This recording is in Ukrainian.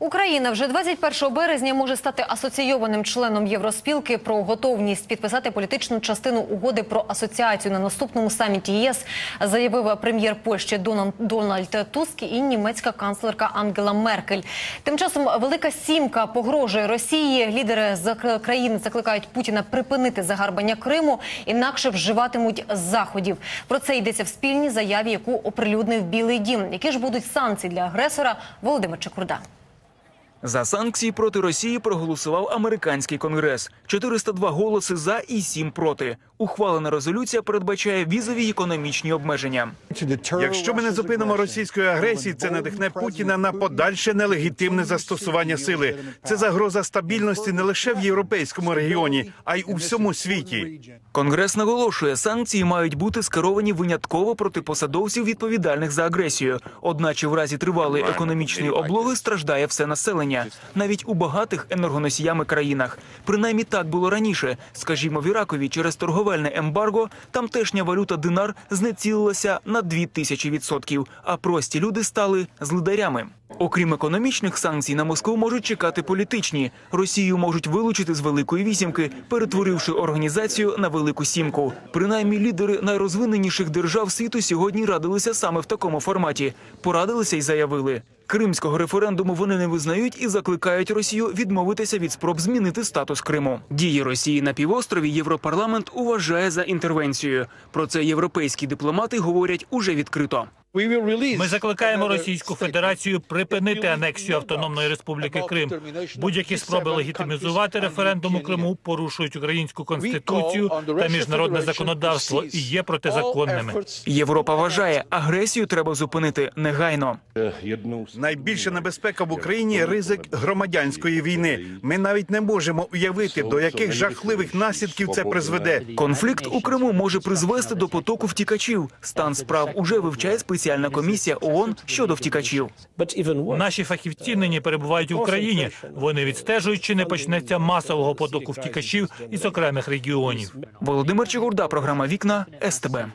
Україна вже 21 березня може стати асоційованим членом Євроспілки про готовність підписати політичну частину угоди про асоціацію на наступному саміті ЄС, заявив прем'єр Польщі Дональд, Туск і німецька канцлерка Ангела Меркель. Тим часом Велика Сімка погрожує Росії. Лідери з країни закликають Путіна припинити загарбання Криму, інакше вживатимуть заходів. Про це йдеться в спільній заяві, яку оприлюднив Білий Дім. Які ж будуть санкції для агресора Володимир Чекурда. За санкції проти Росії проголосував американський конгрес. 402 голоси за і 7 проти. Ухвалена резолюція передбачає візові економічні обмеження. Якщо ми не зупинимо російської агресії, це надихне Путіна на подальше нелегітимне застосування сили. Це загроза стабільності не лише в європейському регіоні, а й у всьому світі. Конгрес наголошує, санкції мають бути скеровані винятково проти посадовців, відповідальних за агресію. Одначе, в разі тривалої економічної облоги страждає все населення, навіть у багатих енергоносіями країнах. Принаймні так було раніше. Скажімо, в Іракові через торговельне ембарго тамтешня валюта динар знецілилася на 2000 відсотків, а прості люди стали злидарями. Окрім економічних санкцій, на Москву можуть чекати політичні. Росію можуть вилучити з великої вісімки, перетворивши організацію на велику сімку. Принаймні, лідери найрозвиненіших держав світу сьогодні радилися саме в такому форматі. Порадилися і заявили. Кримського референдуму вони не визнають і закликають Росію відмовитися від спроб змінити статус Криму. Дії Росії на півострові Європарламент уважає за інтервенцію. Про це європейські дипломати говорять уже відкрито. Ми закликаємо Російську Федерацію припинити анексію Автономної Республіки Крим. Будь-які спроби легітимізувати референдум у Криму порушують українську конституцію та міжнародне законодавство і є протизаконними. Європа вважає, агресію треба зупинити негайно. Найбільша небезпека в Україні ризик громадянської війни. Ми навіть не можемо уявити, до яких жахливих наслідків це призведе. Конфлікт у Криму може призвести до потоку втікачів. Стан справ уже вивчає спеціальна комісія ООН щодо втікачів. Наші фахівці нині перебувають в Україні. Вони відстежують, чи не почнеться масового потоку втікачів із окремих регіонів. Володимир Чигурда, програма Вікна СТБ.